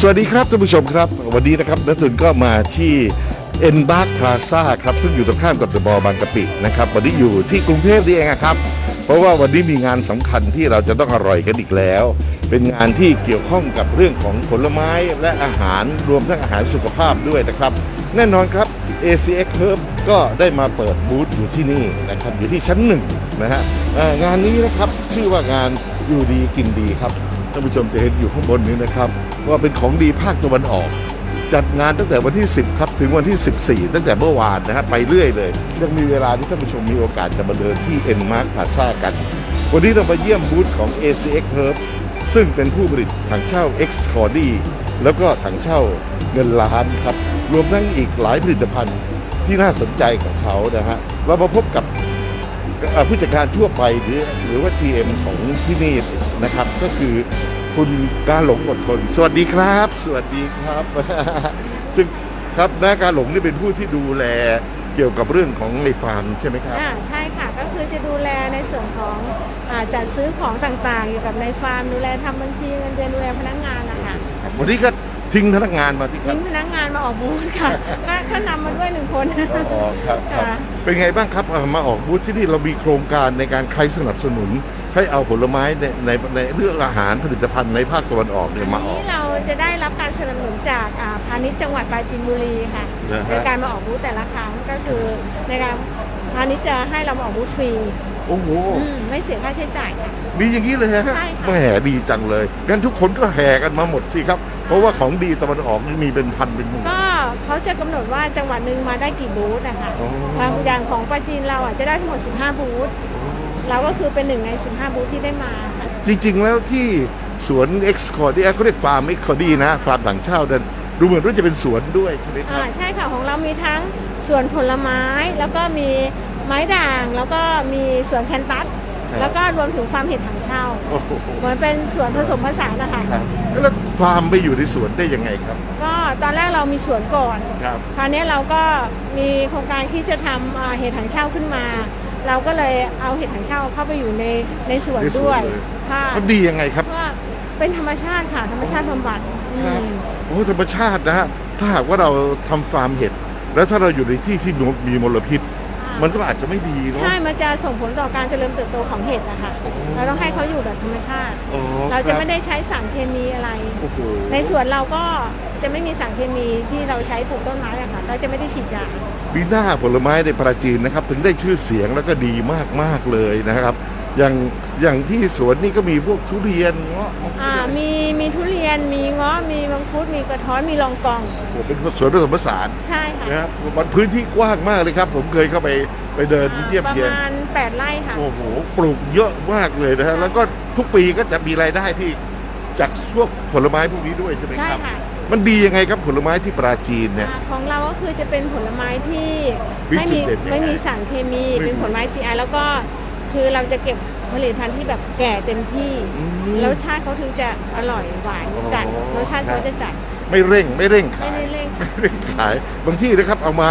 สวัสดีครับท่านผู้ชมครับ วันนี้นะครับนักตุนก็มาที่เอ็นบาร์พลาซ่าครับซึ่งอยู่ตรงข้ามกับเดอะบอลล์บางกะปินะครับวันนี้อยู่ที่กรุงเทพนี่เองอะครับ เพราะว่าวันนี้มีงานสำคัญที่เราจะต้องอร่อยกันอีกแล้ว เป็นงานที่เกี่ยวข้องกับเรื่องของผลไม้และอาหารรวมทั้งอาหารสุขภาพด้วยนะครับ แน่นอนครับ ACX Herb ก็ได้มาเปิดบูธอยู่ที่นี่นะครับอยู่ที่ชั้นหนึ่งนะฮะเอ่องานนี้นะครับชื่อว่างานอยู่ดีกินดีครับ ท่านผู้ชมจะเห็นอยู่ข้างบนนี้นะครับ ว่าเป็นของดีภาคตะวันออก จัดงานตั้งแต่วันที่ 10 ครับ ถึงวันที่ 14 ตั้งแต่เมื่อวานนะฮะไปเรื่อยเลยยังมีเวลาที่ท่านผู้ชมมีโอกาสจะมาเดินที่ n m a r k Plaza กัน วันนี้เรามาเยี่ยมบูธของ ACX Herb ซึ่งเป็นผู้ผลิตถังเช่า X c o r d y แล้วก็ถังเช่าเงินล้านครับ รวมทั้งอีกหลายผลิตภัณฑ์ที่น่าสนใจของเขานะฮะเรามาพบกับ ผู้จัดการทั่วไปหรือหรือว่า GM ของที่นี่นะครับ ก็คือคุณกาหลงอดทน สวัสดีครับ สวัสดีครับ ซึ่งครับน้ากาหลงนี่เป็นผู้ที่ดูแลเกี่ยวกับเรื่องของในฟาร์มใช่ไหมครับอ่าใช่ค่ะก็คือจะดูแลในส่วนของอาจัดซื้อของต่างๆเกี่ยวกับในฟาร์มดูแลทำบัญชีเงินเดือนดูแลพนักงานนะคะวันนี้ก็ ทิ้งพนักงานมาที่ครัทิ้บงพนักงานมาออกบูธค่ะก็ก็นำมาด้วยหนึ่งคน อ๋อครับครับ ค่ะ เป็นไงบ้างครับเอามาออกบูธที่นี่เรามีโครงการในการใครสนับสนุน ให้เอาผลไม้ในในในเรื่องอาหารผลิตภัณฑ์ในภาคตะวันออกเนี่ยมาออกนี้เราจะได้รับการสนับสนุนจากอ่าพาณิชย์จังหวัดปราจีนบุรีค่ะนะฮะ ในการมาออกบูธแต่ละครั้งก็คือในการพาณิชย์จะให้เรามาออกบูธฟรี โอ้โหอืมไม่เสียค่าใช้จ่ายค่ะ มีอย่างนี้เลยฮะใช่ค่ะ แหมดีจังเลยงั้นทุกคนก็แห่กันมาหมดสิครับ เพราะว่าของดีตะวันออกนี่มีเป็นพันเป็นหมื่น ก็เขาจะกำหนดว่าจังหวัดหนึ่งมาได้กี่บูธนะคะอ๋อ บางอย่างของปราจีนเราอะจะได้ทั้งหมด 15 บูธเราก็คือเป็นหนึ่งใน 15 บูธที่ได้มาค่ะจริง ๆ แล้วที่สวน X c o r d y เขาเรียกฟาร์ม X c o r d y นะฟาร์มต่างเช่าเดินดูเหมือนว่าจะเป็นสวนด้วยใช่ไหมครัอ่าบใช่ค่ะของเรามีทั้งสวนผลไม้แล้วก็มี ไม้ด่างแล้วก็มีสวนแคนตัสครับแล้วก็รวมถึงฟาร์มเห็ดถังเช่า โอ้โหเหมือนเป็นสวนผสมผสานนะคะครับแล้วฟาร์มไปอยู่ในสวนได้ยังไงครับก็ตอนแรกเรามีสวนก่อน ครับ คราวนี้เราก็มีโครงการที่จะทำอ่าเห็ดถังเช่าขึ้นมา เราก็เลยเอาเห็ดถังเช่าเข้าไปอยู่ในในสวนในสวนด้วยเลย ค่ะมันดียังไงครับว่าเป็นธรรมชาติค่ะ ธรรมชาติบำบัดอืครับม โอ้ธรรมชาตินะฮะถ้าหากว่าเราทำฟาร์มเห็ด แล้วถ้าเราอยู่ในที่ที่มีมลพิษ มันก็อาจจะไม่ดีเนาะ ใช่มันจะส่งผลต่อการเจริญเติบโตของเห็ดนะคะโอ้เราต้องให้เขาอยู่แบบธรรมชาติ อ๋อเราจะคบไม่ได้ใช้สารเคมีอะไร โอ้โหในสวนเราก็จะไม่มีสารเคมีที่เราใช้ปลูกต้นไม้อะค่ะเราจะไม่ได้ฉีดยาบีหน้าผลไม้ในปราจีนนะครับ ถึงได้ชื่อเสียงแล้วก็ดีมากๆเลยนะครับ อย่างอย่างที่สวนนี่ก็มีพวกทุเรียนเงาะมังคุดอ่าอะไรมีมีทุเรียนมีเงาะมีมังคุดมีกระท้อนมีลองกอง โอ้โหเป็นสวนผสมผสานใช่ค่ะนะครับมันพื้นที่กว้างมากเลยครับ ผมเคยเข้าไปไปเดินเยี่ยมประเยียนมาณ 8 ไร่ค่ะ โอ้โหปลูกเยอะมากเลยนะฮะแล้วก็ทุกปีก็จะมีรายได้ที่จากพวกผลไม้พวกนี้ด้วยใช่ไหมใช่ครับค่ะ มันดียังไงครับผลไม้ที่ปราจีนเนี่ย อ่าของเราก็คือจะเป็นผลไม้ที่มีไม่จุมีดเด่นยังไงไม่มีสารเคมีไม่มี เป็นผลไม้ GI แล้วก็ คือเราจะเก็บผลิตภัณฑ์ที่แบบแก่เต็มที่ อืมรสชาติเขาถึงจะอร่อยหวานจัดอ๋อ รสชาติเขาจะจัดไม่เร่งไม่เร่งไม่ขายได้เร่งไม่เร่งขายบางที่นะครับเอามา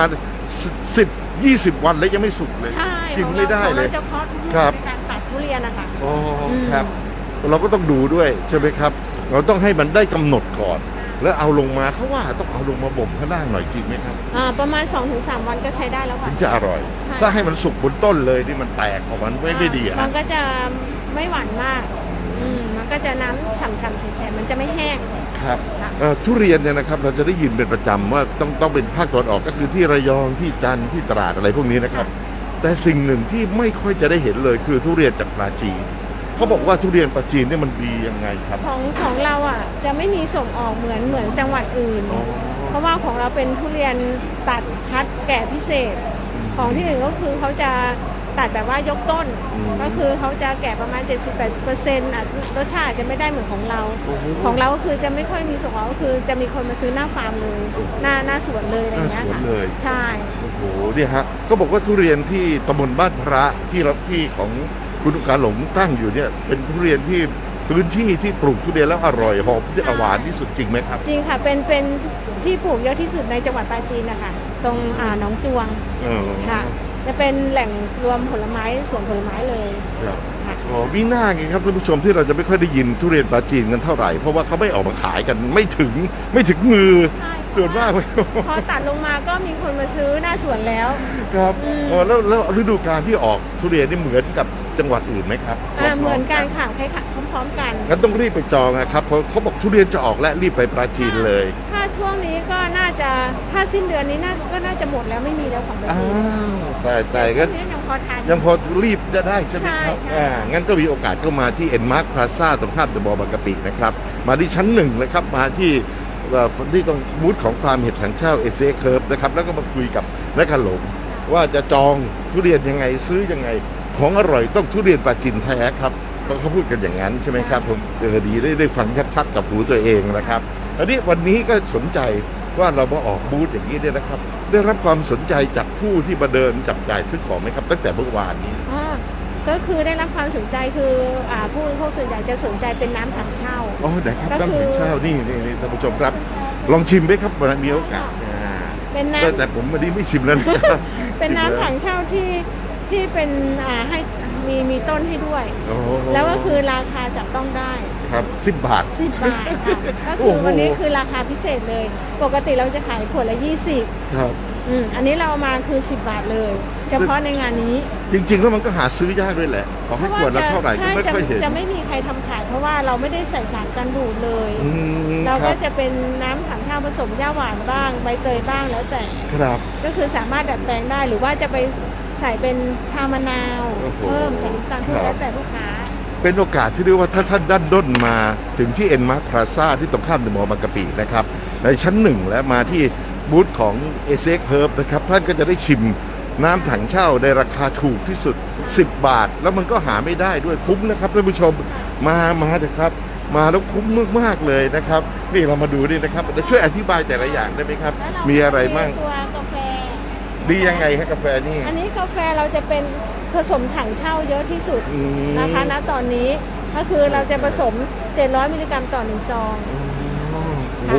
สิบยี่สิบวันแล้วยังไม่สุกเลยใช่กินไม่ได้เลย ของราจะเพาะครับ ในการตัดทุเรียนนะคะ อ๋ออม ครับ เราก็ต้องดูด้วยใช่ไหมครับ เราต้องให้มันได้กำหนดก่อน แล้วเอาลงมาเขาว่าต้องเอาลงมาบ่มข้างล่างหน่อยจริงไหมครับอ่าประมาณ 2-3 วันก็ใช้ได้แล้วถึค่ะ งจะอร่อยใช่ถ้าให้มันสุกบนต้นเลยนี่มันแตกออกมันไม่ไม่ดีอะมันก็จะไม่หวานมาก อืมมันก็จะน้ำฉ่ำๆแฉะๆมันจะไม่แห้ง ครับค่ะ เอ่อทุเรียนเนี่ยนะครับเราจะได้ยินเป็นประจำว่าต้องต้องเป็นภาคตะวันออกก็คือที่ระยองที่จันทร์ที่ตราดอะไรพวกนี้นะครับ แต่สิ่งหนึ่งที่ไม่ค่อยจะได้เห็นเลยคือทุเรียนจากปราจีน เขาบอกว่าทุเรียนปราจีนเนี่ยมันดียังไงครับ ของของเราอะจะไม่มีส่งออกเหมือนเหมือนจังหวัดอื่น อ๋อ เพราะว่าของเราเป็นทุเรียนตัดคัดแก่พิเศษ ของที่อื่นก็คือเขาจะตัดแบบว่ายกต้น อืมก็คือเขาจะแก่ประมาณ 70-80%อะรสชาติอาจจะไม่ได้เหมือนของเรา โอ้โหของเราก็คือจะไม่ค่อยมีส่งออกก็คือจะมีคนมาซื้อหน้าฟาร์มเลยโอ้โหหน้าหน้าสวนเลยอะไรอย่างเงี้ยหน้าสวนค่ะเลย ใช่ โอ้โหเนี่ยฮะก็บอกว่าทุเรียนที่ตำบลบ้านพระที่รับที่ของ คุณกาหลงตั้งอยู่เนี่ยเป็นทุเรียนที่พื้นที่ที่ปลูกทุเรียนแล้วอร่อยหอมที่หวานที่สุดจริงไหมครับ จริงค่ะ เป็นเป็นที่ปลูกเยอะที่สุดในจังหวัดปราจีนนะคะตรงอ่าหนองจวงเออค่ะ จะเป็นแหล่งรวมผลไม้สวนผลไม้เลยครับค่ะอ๋อมีหน้าไงครับท่านผู้ชมที่เราจะไม่ค่อยได้ยินทุเรียนปลาจีนกันเท่าไหร่ เพราะว่าเขาไม่ออกมาขายกันไม่ถึงไม่ถึงมือใช่ส่วนมากพอตัดลงมาก็มีคนมาซื้อหน้าสวนแล้ว ครับอืมอ๋อแล้วแล้วฤดูกาลที่ออกทุเรียนนี่เหมือนกับ จังหวัดอื่นไหมครับอ่าเหมือนกันค่ะคล้ายๆพร้อมๆกัน งั้นต้องรีบไปจองนะครับเพราะเขาบอกทุเรียนจะออกและรีบไปปราจีนเลย ถ้าช่วงนี้ก็น่าจะถ้าสิ้นเดือนนี้น่าก็น่าจะหมดแล้วไม่มีแล้วของประอ้าจีนวแต่แต่ก็ช่วงนี้ยังพอทานยังพอรีบจะได้ใช่ไหมครับใช่ใช่ อ่างั้นก็มีโอกาสก็มาที่เอ็นมาร์คพลาซ่าตรงข้ามเดอะมอลล์บางกะปินะครับ มาที่ชั้นหนึ่งนะครับ มาที่เอ่อที่ตรงบูธของฟาร์มเห็ดถังเช่าเอเซเคิร์ฟนะครับ แล้วก็มาคุยกับนักขลงว่าจะจองทุเรียนยังไงซื้อยังไง ของอร่อยต้องทุเรียนปลาจินแท้ครับเพราะเขาพูดกันอย่างนั้นใช่ไหมครับผมเออดีได้ได้ฟังชัดๆกับหูตัวเองนะครับอันนี้วันนี้ก็สนใจว่าเรามาออกบูธอย่างนี้เนี่ยนะครับ ได้รับความสนใจจากผู้ที่มาเดินจับจ่ายซื้อของไหมครับ ตั้งแต่เมื่อวานนี้อ่าก็คือได้รับความสนใจคืออ่าผู้บริโภคส่วนใหญ่จะสนใจเป็นน้ำถังเช่าอ๋อไหนครับก็คือน้ำแข็งเช่านี่นี่นี่ท่านผู้ชมครับ ลองชิมไหมครับวันมีโอกาสอ่าเป็นน้แต่แต่ผมวันนี้ไม่ชิมแล้วนะครับำเป็นน้ำถังเช่าที่ ที่เป็นอ่าให้มีมีต้นให้ด้วย โอ้แล้วก็คือราคาจับต้องได้ครับสิบบาท 10บาทค่ะก็โอ้คือโห วันนี้คือราคาพิเศษเลย ปกติเราจะขายขวดละ 20ครับ อืมอันนี้เราเอามาคือ 10 บาทเลย เฉพาะในงานนี้จริง ๆ แล้วมันก็หาซื้อยากด้วยแหละขอให้ขวดละเท่าไหร่ก็ใช่ไม่จะค่อยเห็นจะไม่มีใครทำขาย เพราะว่าเราไม่ได้ใส่สารกันบูดเลย อืมเราคก็รับจะเป็นน้ำถังเช่าผสมย่าหวานบ้างใบเตยบ้างแล้วแต่ ครับ ก็คือสามารถดัดแปลงได้หรือว่าจะไป ใส่เป็นชามะนาวโอ้โหเพิ่มใส่น้ำตาลเพิ่มครับ แล้วแต่ลูกค้า เป็นโอกาสที่เรียกว่าถ้าท่านด้านด้นมาถึงที่เอ็นมาร์คพลาซ่าที่ตรงข้ามเดอะมอลล์บางกะปินะครับ ในชั้นหนึ่งและมาที่บูธของเอเซกเฮิร์บนะครับ ท่านก็จะได้ชิมน้ำถังเช่าในราคาถูกที่สุด 10 บาท แล้วมันก็หาไม่ได้ด้วยคุ้มนะครับท่านผู้ชมมามาเถอะครับ มาแล้วคุ้มมากๆเลยนะครับ นี่เรามาดูนี่นะครับเดี๋ยวช่วยอธิบายแต่ละอย่างได้ไหมครับ แล้วเรามีอะไรบ้างตัวกาแฟ ดียังไงฮะกาแฟนี่ อันนี้กาแฟเราจะเป็นผสมถังเช่าเยอะที่สุดอืม นะคะณตอนนี้ก็คือเราจะผสม 700 มิลลิกรัมต่อหนึ่งซองโอ้โห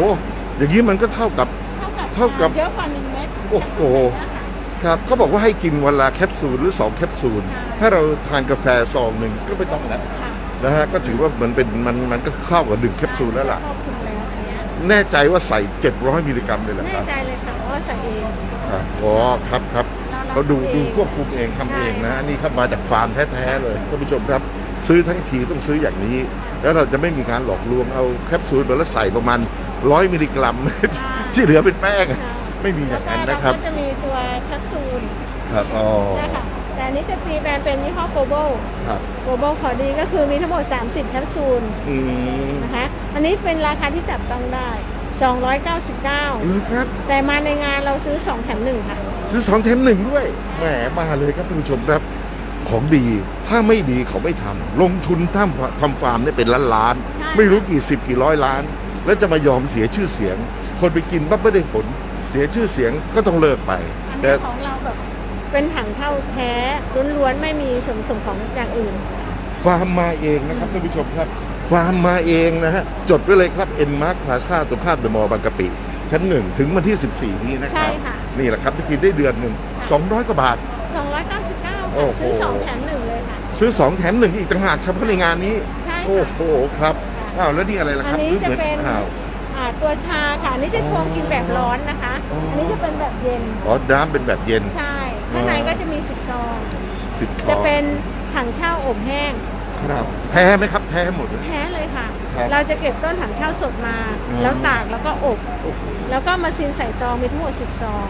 อย่างนี้มันก็เท่ากับ เท่ากับเท่ากับเยอะกว่า1เม็ดโอ้โห นะคะ ครับเขาบอกว่าให้กินวันละแคปซูลหรือ 2 แคปซูลใช่ถ้าเราทานกาแฟซองหนึ่งก็ไม่ต้องแล้วค่ะนะฮะก็ถือว่ามันเป็นมันมันก็เข้ากับดื่มแคปซูลแล้วล่ะ ครอบคลุมแล้วอันเนี้ยแน่ใจว่าใส่ 700 มิลลิกรัมเลยเหรอคแน่รับใจเลยาใส่เองอ๋อครับครับเรารับเขาดูดูควบคุมเองทำเองนะนี่ครับมาจากฟาร์มแท้ๆเลยท่านผู้ชมครับ ซื้อทั้งทีต้องซื้ออย่างนี้ แล้วเราจะไม่มีการหลอกลวงเอาแคปซูลมาแล้วใส่ประมาณ100มิลลิกรัม ที่เหลือเป็นแป้ง ใช่ ไม่มีอแล้วย่างก็นั้นเรานะครับก็จะมีตัวแคปซูลครับอ๋อใช่ค่ะแต่อันนี้จะตีแบรนด์เป็นยี่ห้อโกลบอลครับโกลบอลคอดีก็คือมีทั้งหมด 30 แคปซูลอืมนะคะ อันนี้เป็นราคาที่จับต้องได้ 299 เลยครับ แต่มาในงานเราซื้อ 2 แถม 1 ค่ะ ซื้อสองแถมหนึ่งด้วยแหมมาเลยครับท่านผู้ชมครับ ของดีถ้าไม่ดีเขาไม่ทำลงทุนทำทำฟาร์มเนี่ยเป็นล้านล้านๆใช่ ไม่รู้กี่สิบกี่ร้อยล้าน แล้วจะมายอมเสียชื่อเสียง คนไปกินปั๊บไม่ได้ผล เสียชื่อเสียงก็ต้องเลิกไป อันแต่นี้ของเราแบบเป็นถังเช่าแท้ล้วนๆไม่มีส่วนผสมของอย่างอื่น ฟาร์มมาเองนะครับท่านผู้ชมครับ ฟาร์มมาเองนะฮะ จดไว้เลยครับ เอ็นมาร์คพลาซ่าตรงข้ามเดอะมอลล์บางกะปิ ชั้นหนึ่งถึงวันที่ 14 นี้นะคใช่รับ ค่ะ นี่แหละครับที่กินได้เดือนหนึ่ง200 กว่าบาท 299โอ้ค่ะโห ซื้อ2แถม1เลยค่ะ ซื้อ 2 แถมหนึ่งอีกต่างหากเฉพาะในงานนี้ ใช่โอ้ค่ะโหครับอ้าวแล้วนี่อะไรล่ะอัคนรับนี้จะเป็น อ้าว อ่าตัวชาค่ะอันนี้จะชงกินแบบร้อนนะคะ อ๋ออั อันนี้จะเป็นแบบเย็น อ๋อน้ำเป็นแบบเย็น ใช่ ข้างในก็จะมีสิบซองสิบซจะองเป็นถังเช่าอบแห้ง ครับแท้ไหมครับแท้หมดเลย แท้เลยค่ะ ครับเราจะเก็บต้นถังเช่าสดมา อืม แล้วตากแล้วก็อบ โอ้โหแล้วก็มาซีนใส่ซองมีทั้งหมด10ซอง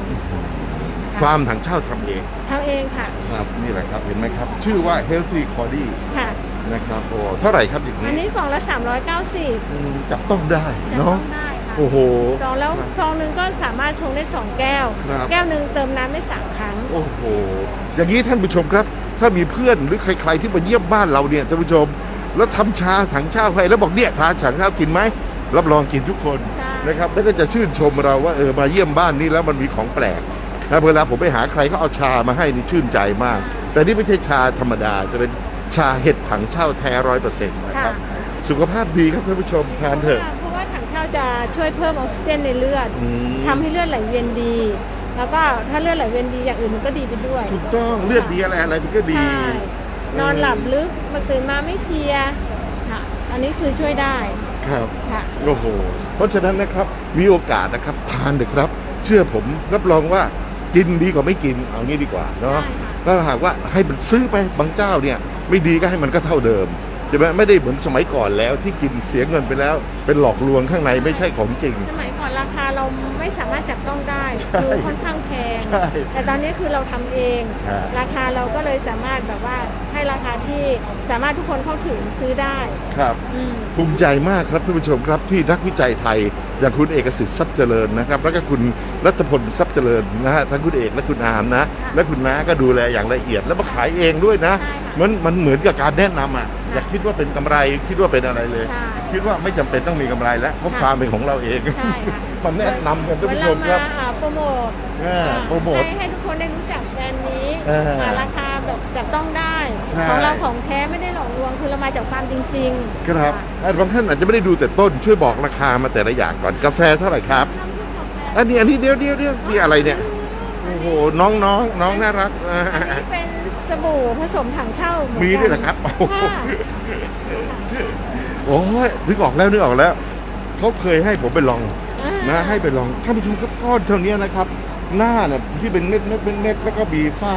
ฟาร์มถังเช่าทำเองทำเองค่ะครับนี่แหละครับเห็นไหมครับ ชื่อว่า Healthy Body ค่ะ นะครับโอ้เท่าไหร่ครับอย่างอันนี้นี้กล่องละ 390อืมจับต้องได้จะต้เนาะองได้ค่ะโอ้โห ซองแล้วครับซองหนึ่งก็สามารถชงได้2แก้ว ครับ แก้วหนึ่งเติมน้ำได้สามครั้ง โอ้โห อย่างนี้ท่านผู้ชมครับ ถ้ามีเพื่อนหรือใคร ๆ ที่มาเยี่ยมบ้านเราเนี่ยท่านผู้ชม แล้วทำชาถังเช่าให้แล้วบอกเนี่ยทาถังเช่ากินไหมรับรองกินทุกคนใช่นะครับแล้วก็จะชื่นชมเราว่าเออมาเยี่ยมบ้านนี้แล้วมันมีของแปลกนะเวลาผมไปหาใครเขาเอาชามาให้นี่ชื่นใจมาก แต่นี่ไม่ใช่ชาธรรมดาจะเป็นชาเห็ดถังเช่าแท้ร้อยเปอร์เซ็นต์นะครับสุขภาพดีครับท่านผู้ชมทานเถอะเพราะว่าถังเช่าจะช่วยเพิ่มออกซิเจนในเลือดอืมทำให้เลือดไหลเวียนดี แล้วก็ถ้าเลือดไหลเวียนดีอย่างอื่นมันก็ดีไปด้วยถูกต้องเลือดดีอะไรอะไรมันก็ดี ใช่นอนหลับลึกมาตื่นมาไม่เพลียค่ะอันนี้คือช่วยได้ครับ ค่ะ โอ้โห เพราะฉะนั้นนะครับมีโอกาสนะครับทานเถอะครับ เชื่อผมรับรองว่ากินดีกว่าไม่กินเอางี้ดีกว่าเนาะใช่ค่ะถ้าหากว่าให้มันซื้อไปบางเจ้าเนี่ย ไม่ดีก็ให้มันก็เท่าเดิมใช่ไหมไม่ได้เหมือนสมัยก่อนแล้วที่กินเสียเงินไปแล้ว เป็นหลอกลวงข้างในไม่ใช่ของจริง สมัยก่อนราคาเราไม่สามารถจับต้องได้ใช่คือค่อนข้างแพงใช่แต่ตอนนี้คือเราทำเอง ฮะ ราคาเราก็เลยสามารถแบบว่าให้ราคาที่สามารถทุกคนเข้าถึงซื้อได้ครับ อืม ภูมิใจมากครับท่านผู้ชมครับที่นักวิจัยไทย อย่างคุณเอกสิทธิ์ทรัพย์เจริญนะครับ แล้วก็คุณรัตพลทรัพย์เจริญนะฮะทั้งคุณเอกและคุณอามนะ และคุณน้าก็ดูแลอย่างละเอียด แล้วมาขายเองด้วยนะ ใช่ค่ะมันมันเหมือนกับการแนะนำอะอย่าคิดว่าเป็นกำไรคิดว่าเป็นอะไรเลย ใช่ คิดว่าไม่จำเป็นต้องมีกำไรแล้วเพราะค่ะฟาร์มเป็นของเราเอง ใช่ค่ะ มันแนะนำกันท่านเวผู้ลาชมครับมาอ่าโปรโมทอ่าโปรโมทให้ให้ทุกคนได้รู้จักแบรนด์นี้เอออ่าราคาแบบจับต้องได้ ใช่ ของเราของแท้ไม่ได้หลอกลวงคือเรามาจากฟาร์มจริงๆครับะอะบางท่านอาจจะไม่ได้ดูแต่ต้นช่วยบอกราคามาแต่ละอย่างก่อนกาแฟเท่าไหร่ครับ น้ำผึ้งกาแฟอันนี้อันนี้เดียวเดียวเดียวนี่อะไรเนี่ยโอ้โหน้องน้องน้องน่ารักอ่าอันนี้เป็นสบู่ผสมถังเช่าเหอนกันมีด้วยเหรอครับโอ้โหค่ะ โอ้ยนึกออกแล้วนึกออกแล้วเขาเคยให้ผมไปลองอ่านะให้ไปลองท่านผู้ชมครับก้อนเท่านี้นะครับ หน้าเนี่ยที่เป็นเม็ดเม็ดเม็ดเม็ดแล้วก็มีฝ้า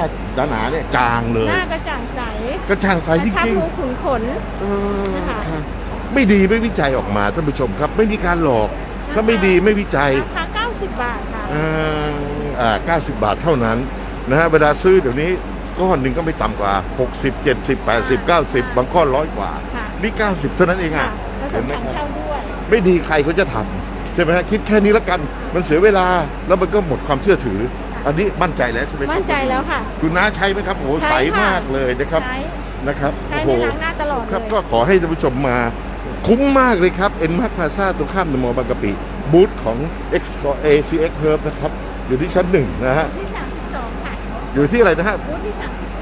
หนาๆเนี่ยจางเลย หน้ากระจ่างใสกระจ่างใสจกระชับริงรูขุนขนๆเออนะคะครับไม่ดีไม่วิจัยออกมาท่านผู้ชมครับ ไม่มีการหลอกถ้าไม่ดีไม่วิจัยราคา90บาทค่ะอ่าอ่า90บาทเท่านั้นนะฮะเวลาซื้อเดี๋ยวนี้ก้อนหนึ่งก็ไม่ต่ำกว่า 60 70 80 90 บางก้อนร้อยกว่าค่ะ นี่ 90 เท่านั้นเองค่ะอะผสเห็นมไหมถังครับ เช่าด้วย ไม่ดีใครเขาจะทำใช่ไหมฮะคิดแค่นี้แล้วกันมันเสียเวลาแล้วมันก็หมดความเชื่อถือ อันนี้มั่นใจแล้วใช่ไหมครับมั่นใจแล้วค่ะ คุณน้าใช้ไหมครับโอ้โหใช้ใสค่ะ มากเลยนะครับใช้นะครับใช้โอ้ในโหล้างหน้าตลอดเลครับย ก็ขอให้ท่านผู้ชมมาคุ้มมากเลยครับเอ็นมาร์คพลาซ่าตรงข้ามเดอะมอลล์บางกะปิบูธของ X ACX Herb นะครับ อยู่ที่ชั้นหนึ่งนะฮะ ที่ 32 ค่ะอยู่ที่อะไรนะฮะ บูธที่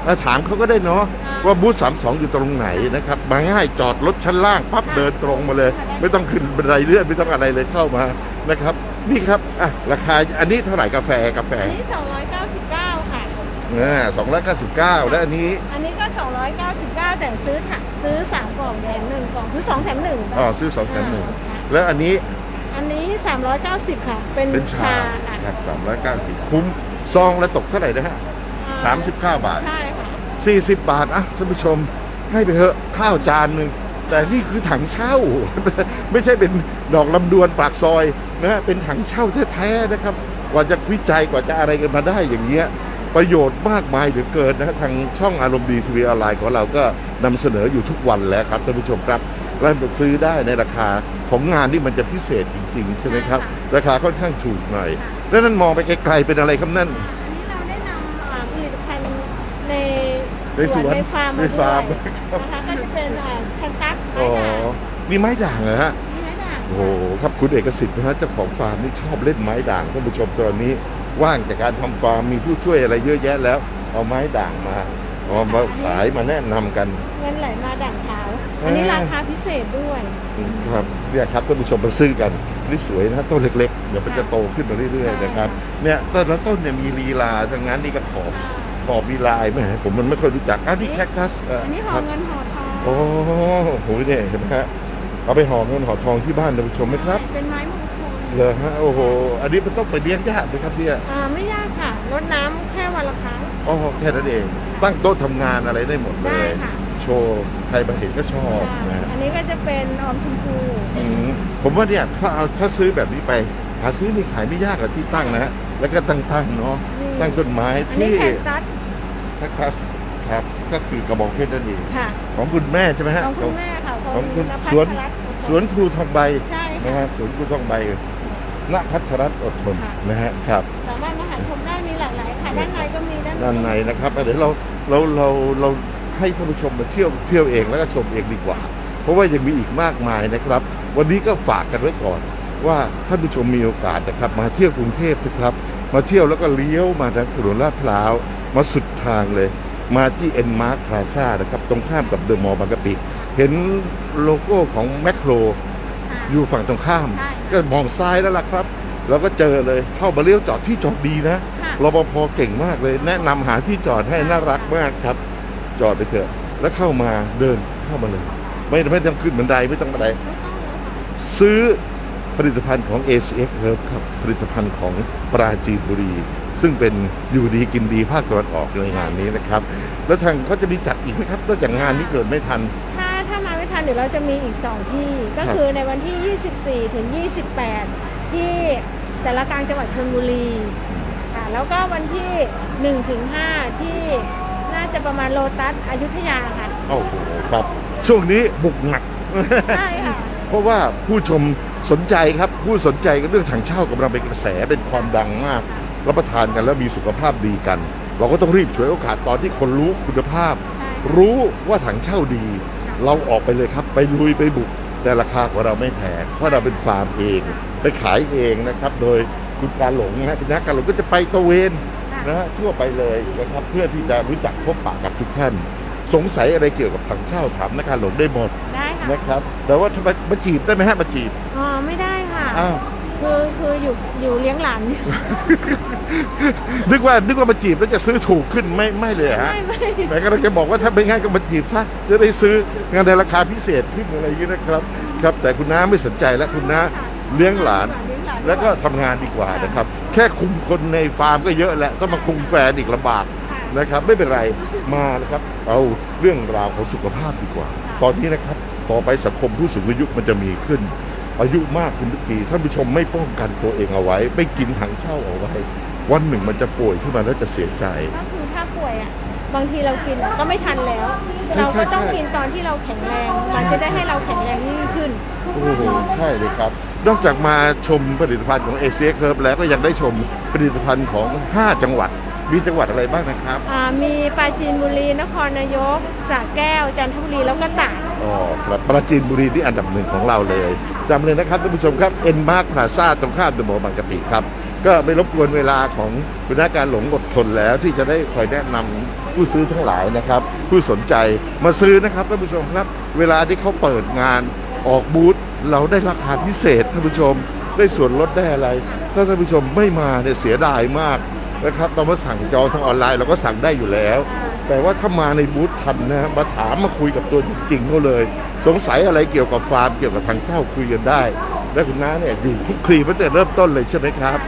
อะถามเขาก็ได้เนาะค่ะว่าบูธ32อยู่ตรงไหนนะครับมาง่ายจอดรถชั้นล่างปั๊บเดินตรงมาเลยค่ะไม่ต้องขึ้นบันไดเลื่อนไม่ต้องอะไรเลยเข้ามานะครับ นี่ครับอะราคาอันนี้เท่าไหร่กาแฟกาแฟอันนี้ 299 ค่ะอ่า299และอันนี้อันนี้ก็ 299 แต่ซื้อถังซื้อ3กล่องแถม1กล่องซื้อ2แถม1อ๋อซื้อ2แถมหนึ่งค่ะแล้วอันนี้อันนี้ 390 ค่ะ เป็นเป็นชาค่ะ ครับ390คุ้มซองละตกเท่าไหร่นะฮะอ่า39บาท ใช่ค่ะ 40 บาทอะท่านผู้ชมให้ไปเถอะข้าวจานหนึ่งแต่นี่คือถังเช่า ไม่ใช่เป็นดอกลำดวนปากซอยนะฮะเป็นถังเช่าแท้ๆนะครับ กว่าจะวิจัยกว่าจะอะไรกันมาได้อย่างเงี้ยประโยชน์มากมายเหลือเกินนะฮะทางช่องอารมณ์ดีทีวีออนไลน์ของเราก็นำเสนออยู่ทุกวันแล้วครับท่านผู้ชมครับและซื้อได้ในราคาของงานที่มันจะพิเศษจริง ๆ ใช่ไหมครับ ราคาค่อนข้างถูกหน่อย แล้วนั่นมองไปไกลๆเป็นอะไรครับนั่น อันนี้เราได้นำอ่าผลิตภัณฑ์ใน ในสวนในฟาร์มในมาฟาร์มด้วยนะคะก็จะเป็นอ่าแคนตัสไม้อ๋อด่างมีไม้ด่างเหรอฮะมีไม้ด่างโอ้โหครับคุณเอกสิทธิ์นะฮะเจ้าของฟาร์มนี่ชอบเล่นไม้ด่างท่านผู้ชมตอนนี้ว่างจากการทำฟาร์มมีผู้ช่วยอะไรเยอะแยะแล้ว เอาไม้ด่างมาเอามาขายมาแนะนำกันเงินไหลมาด่างขาวอันนี้อ่าราคาพิเศษด้วยครับเนี่ยครับท่านผู้ชมมาซื้อกันนี่สวยนะต้นเล็กๆ เดี๋ยวมันจะโตขึ้นมาเรื่อยๆนะครับเนี่ยต้นละต้นเนี่ยมีลีลาทั้งนั้นนี่ก็ขอบ ขอบมีลายไหมผมมันไม่ค่อยรู้จักอ้าวนี่แคคตัสเอันนี้ห่อครับเงินห่อทองโอ้โหเนี่ยเห็นไหมฮะเอาไปห่อเงินห่อทองที่บ้านท่านผู้ชมไหมครับเป็นไม้มงคลเหรอฮะโอ้โหอันนี้มันต้องไปเลี้ยงยากไหมครับเนี่ยอ่าไม่ยากค่ะรดน้ำแค่วันละครั้ง อ๋อแค่นั้นเอง ตั้งโต๊ะทำงานอะไรได้หมดเลได้ย ค่ะ โชว์ใครมาเห็นก็ชอบนะอันนี้ก็จะเป็นออมชมพูอืมผมว่าเนี่ยถ้าเอาถ้าซื้อแบบนี้ไป หาซื้อนี่ขายไม่ยากอะที่ตั้งนะฮะแล้วก็ตั้งๆเนาะตั้งต้นไม้อันนี้ที่ แคนตัส แคคตัสครับก็คือกระบอกเพชรนั่นเองค่ะ ของคุณแม่ใช่ไหมฮะของคุณแม่ค่ะของคุณณภัสวนทรรัตน์สวนครูทองใบใช่นะค่ะฮะสวนครูทองใบณพัทรรัตน์อดทนค่ะนะฮะครับสามารถมาหาชมได้มีหลากหลายค่ะด้านในก็มีด้านด้านในนะครับเดี๋ยวเราเราเราเราให้ท่านผู้ชมมาเที่ยวเที่ยวเองแล้วก็ชมเองดีกว่า เพราะว่ายังมีอีกมากมายนะครับ วันนี้ก็ฝากกันไว้ก่อน ว่าท่านผู้ชมมีโอกาสนะครับ มาเที่ยวกรุงเทพนะครับ มาเที่ยวแล้วก็เลี้ยวมาทางถนนลาดพร้าว มาสุดทางเลย มาที่เอ็นมาร์คพลาซ่านะครับ ตรงข้ามกับเดอะมอลล์บางกะปิเห็นโลโก้ของแมคโครค่ะอยู่ฝั่งตรงข้ามใช่ก็มองซ้ายแล้วล่ะครับ แล้วก็เจอเลยเข้ามาเลี้ยวจอดที่จอดดีนะค่ะรปภเก่งมากเลย แนะนำหาที่จอดให้น่ารักมากครับ จอดไปเถอะแล้วเข้ามาเดินเข้ามาเลย ไม่ไม่ต้องขึ้นบันไดไม่ต้องบันไดซื้อผลิตภัณฑ์ของ ACX Herb ครับ ผลิตภัณฑ์ของปราจีนบุรี ซึ่งเป็นอยู่ดีกินดีภาคตะวันออกในงานนี้นะครับ แล้วทางเขาจะมีจัดอีกไหมครับนอกจากงานนี้เกิดไม่ทัน ถ้าถ้ามาไม่ทันเดี๋ยวเราจะมีอีก 2 ที่ ก็ครับคือในวันที่ 24 ถึง 28 ที่สารกลางจังหวัดชลบุรีค่ะแล้วก็วันที่1ถึง5ที่น่าจะประมาณโลตัสอยุธยาค่ะโอ้โหครับ ช่วงนี้บุกหนัก ใช่ค่ะ เพราะว่าผู้ชมสนใจครับ ผู้สนใจกับเรื่องถังเช่ากำลังเป็นกระแสเป็นความดังมาก รับประทานกันแล้วมีสุขภาพดีกัน เราก็ต้องรีบฉวยโอกาสตอนที่คนรู้คุณภาพใช่รู้ว่าถังเช่าดี เราออกไปเลยครับ ไปลุยไปบุก แต่ราคาของเราไม่แพงเพราะเราเป็นฟาร์มเอง ไปขายเองนะครับ โดยคุณการหลงนะฮะเป็นนักการหลงก็จะไปตระเวนค่ะนะฮะทั่วไปเลยนะครับเพื่อที่จะรู้จักพบปะกับทุกท่าน สงสัยอะไรเกี่ยวกับถังเช่าถามนักการหลงได้หมดได้ค่ะนะครับ แต่ว่าทำไมมาจีบได้ไหมฮะมาจีบอ๋อไม่ได้ค่ะอ้าว คือคืออยู่อยู่เลี้ยงหลานอยู่นึกว่านึกว่ามาจีบแล้วจะซื้อถูกขึ้นไม่ไม่เลยเหรอฮะไม่ไม่แหมก็เลยจะบอกว่าถ้าเป็นง่ายก็มาจีบซะจะได้ซื้องานในราคาพิเศษขึ้นอะไรอย่างนี้นะครับ ครับ แต่คุณน้าไม่สนใจแล้วคุณน้าเลี้ยงหลานเลี้ยงหลานแล้วก็ทำงานดีกว่านะครับ แค่คุมคนในฟาร์มก็เยอะแล้วก็มาคุมแฟนอีกลำบากค่ะนะครับ ไม่เป็นไรมานะครับ เอาเรื่องราวของสุขภาพดีกว่า ตอนนี้นะครับ ต่อไปสังคมผู้สูงอายุมันจะมีขึ้น อายุมากคุณทุกทีท่านผู้ชมไม่ป้องกันตัวเองเอาไว้ ไม่กินถังเช่าเอาไว้ วันหนึ่งมันจะป่วยขึ้นมาแล้วจะเสียใจ ก็คือถ้าป่วยอะบางทีเรากินอะก็ไม่ทันแล้ว ใช่เราใช่ก็ต้องใช่ กินตอนที่เราแข็งแรง มันจะได้ให้เราแข็งแรงยิ่งขึ้น โอ้โหใช่เลยครับ นอกจากมาชมผลิตภัณฑ์ของเอเชียเคิร์ฟแล้วก็ยังได้ชมผลิตภัณฑ์ของ 5 จังหวัด มีจังหวัดอะไรบ้างนะครับ อ่ามีปราจีนบุรีนครนายกสระแก้ว จันทบุรีแล้วก็ตาก อ๋อครับปราจีนบุรีที่อันดับหนึ่งของเราเลยจำเลยนะครับท่านผู้ชมครับเอ็นมาร์คพลาซาตรงข้ามเดอะมอลล์บางกะปิครับ ก็ไม่รบกวนเวลาของคุณนักการหลงอดทนแล้วที่จะได้คอยแนะนำผู้ซื้อทั้งหลายนะครับ ผู้สนใจมาซื้อนะครับท่านผู้ชมครับ เวลาที่เขาเปิดงานออกบูธเราได้ราคาพิเศษท่านผู้ชม ได้ส่วนลดได้อะไร ถ้าท่านผู้ชมไม่มาเนี่ยเสียดายมากนะครับเรามาสั่งจองทางออนไลน์เราก็สั่งได้อยู่แล้ว แต่ว่าถ้ามาในบูธทันนะมาถามมาคุยกับตัวจริงๆเขาเลย สงสัยอะไรเกี่ยวกับฟาร์มเกี่ยวกับทางเช่าคุยกันได้ และคุณน้าเนี่ยอยู่คุกคลีมาตั้งแต่เริ่มต้นเลยใช่ไหมครับ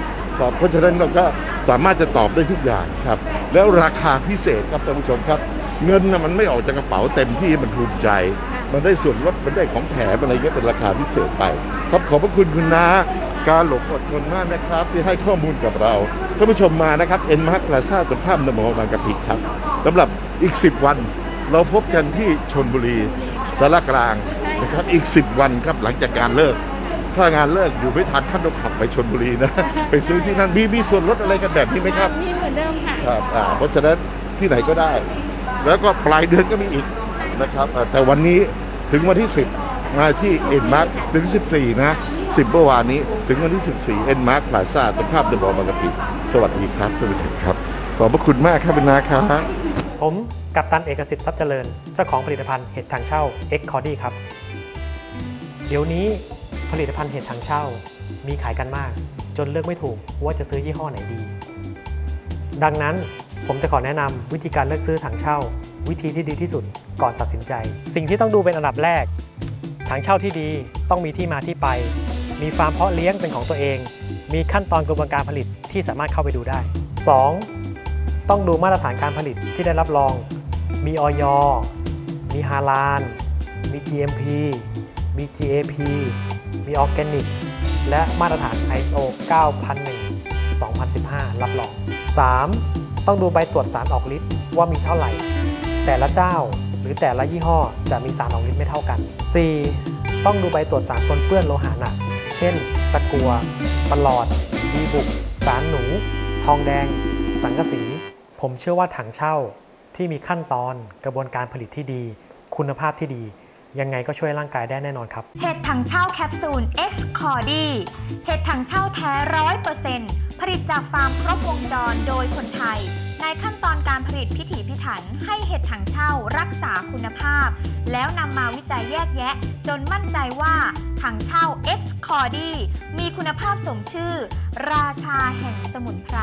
ตอบเพราะฉะนั้นเราก็สามารถจะตอบได้ทุกอย่างครับ แล้วราคาพิเศษครับท่านผู้ชมครับ เงินนะมันไม่ออกจากกระเป๋าเต็มที่มันภูมิใจ มันได้ส่วนลดมันได้ของแถมอะไรเงี้ยเป็นราคาพิเศษไป ครับขอบพระคุณคุณน้า การหลงอดทนมากนะครับ ที่ให้ข้อมูลกับเราท่านผู้ชมมานะครับเอ็นมาร์คพลาซ่าตรงข้ามนมอบางกะปิครับสำหรับอีก 10 วัน เราพบกันที่ชนบุรีสารกลางนะครับอีก 10 วันครับหลังจากการเลิก ถ้างานเลิกอยู่ไม่ทันท่านต้องขับไปชนบุรีนะ ไปซื้อที่นั่นมีมีส่วนลดอะไรกันแบบนี้ไหมครับมีเหมือนเดิมค่ะครับอ่าเพราะฉะนั้นที่ไหนก็ได้ แล้วก็ปลายเดือนก็มีอีกนะครับอ่าแต่วันนี้ถึงวันที่ 10 มาที่เอ็นมาร์คถึง 14 นะ 10 เมื่อวานนี้ ถึงวันที่ 14 เอ็นมาร์คพลาซ่าตรงข้ามเดอะมอลบางกะปิสวัสดีครับท่านผู้ชมครับ ขอบพระคุณมากครับเป็นนาครับ ผมกัปตันเอกสิทธิ์ทรัพย์เจริญ เจ้าของผลิตภัณฑ์เห็ดทางเช่า X c o r d y ครับ เดี๋ยวนี้ผลิตภัณฑ์เห็ดทางเช่ามีขายกันมาก จนเลือกไม่ถูกว่าจะซื้อยี่ห้อไหนดี ดังนั้นผมจะขอแนะนำวิธีการเลือกซื้อถังเช่า วิธีที่ดีที่สุดก่อนตัดสินใจ สิ่งที่ต้องดูเป็นอันดับแรกถังเช่าที่ดีต้องมีที่มาที่ไป มีฟาร์มเพาะเลี้ยงเป็นของตัวเอง มีขั้นตอนกระบวนการผลิตที่สามารถเข้าไปดูได้ 2. ต้องดูมาตรฐานการผลิตที่ได้รับรอง มีออยมีฮาลาน มี GMP มี GAP มีออร์แกนิก และมาตรฐาน ISO 9001 2015 รับรอง 3. ต้องดูใบตรวจสารออกฤทธิ์ว่ามีเท่าไหร่ แต่ละเจ้าหรือแต่ละยี่ห้อจะมีสารออกฤทธิ์ไม่เท่ากัน 4. ต้องดูใบตรวจสารปนเปื้อนโลหะหนัก เช่น ตะกัวปลอดดีบุก สารหนู ทองแดง สังกะสี ผมเชื่อว่าถังเช่าที่มีขั้นตอนกระบวนการผลิตที่ดี คุณภาพที่ดี ยังไงก็ช่วยร่างกายได้แน่นอนครับ เห็ดถังเช่าแคปซูล X c o r d y เห็ดถังเช่าแท้ร้อยเปอร์เซ็นต์ ผลิตจากฟาร์มครบวงจรโดยคนไทย ในขั้นตอนการผลิตพิถีพิถันให้เห็ดถังเช่ารักษาคุณภาพ แล้วนำมาวิจัยแยกแยะ จนมั่นใจว่าถังเช่า X c o r d y มีคุณภาพสมชื่อ ราชาแห่งสมุนไพร